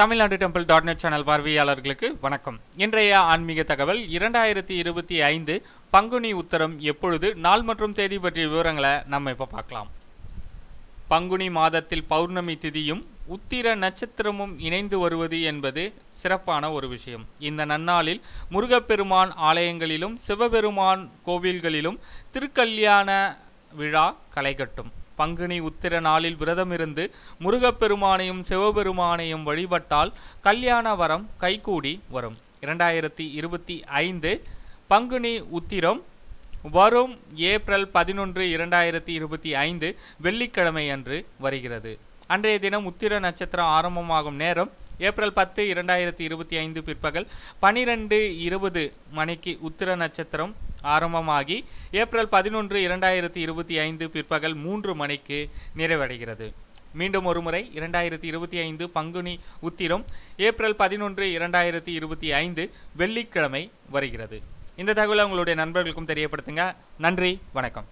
Tamil Nadu temple dot net channel பார்வையாளர்களுக்கு வணக்கம். இன்றைய ஆன்மீக தகவல் இரண்டாயிரத்தி இருபத்தி ஐந்து பங்குனி உத்தரம் எப்பொழுது நாள் மற்றும் தேதி பற்றிய விவரங்களை நம்ம இப்போ பார்க்கலாம். பங்குனி மாதத்தில் பௌர்ணமி திதியும் உத்திர நட்சத்திரமும் இணைந்து வருவது என்பது சிறப்பான ஒரு விஷயம். இந்த நன்னாளில் முருகப்பெருமான் ஆலயங்களிலும் சிவபெருமான் கோவில்களிலும் திருக்கல்யாண விழா களைகட்டும். பங்குனி உத்திர நாளில் விரதமிருந்து முருகப்பெருமானையும் சிவபெருமானையும் வழிபட்டால் கல்யாண வரம் கைகூடி வரும். இரண்டாயிரத்தி இருபத்தி ஐந்து பங்குனி உத்திரம் வரும் ஏப்ரல் பதினொன்று இரண்டாயிரத்தி இருபத்தி ஐந்து வெள்ளிக்கிழமை அன்று வருகிறது. அன்றைய தினம் உத்திர நட்சத்திரம் ஆரம்பமாகும் நேரம் ஏப்ரல் பத்து இரண்டாயிரத்தி இருபத்தி ஐந்து பிற்பகல் பனிரெண்டு இருபது மணிக்கு உத்திர நட்சத்திரம் ஆரம்பமாகி ஏப்ரல் பதினொன்று இரண்டாயிரத்தி இருபத்தி ஐந்து பிற்பகல் மூன்று மணிக்கு நிறைவடைகிறது. மீண்டும் ஒருமுறை இரண்டாயிரத்தி இருபத்தி ஐந்து பங்குனி உத்திரம் ஏப்ரல் பதினொன்று இரண்டாயிரத்தி இருபத்தி ஐந்து வெள்ளிக்கிழமை வருகிறது. இந்த தகவலை உங்களுடைய நண்பர்களுக்கும் தெரியப்படுத்துங்க. நன்றி வணக்கம்.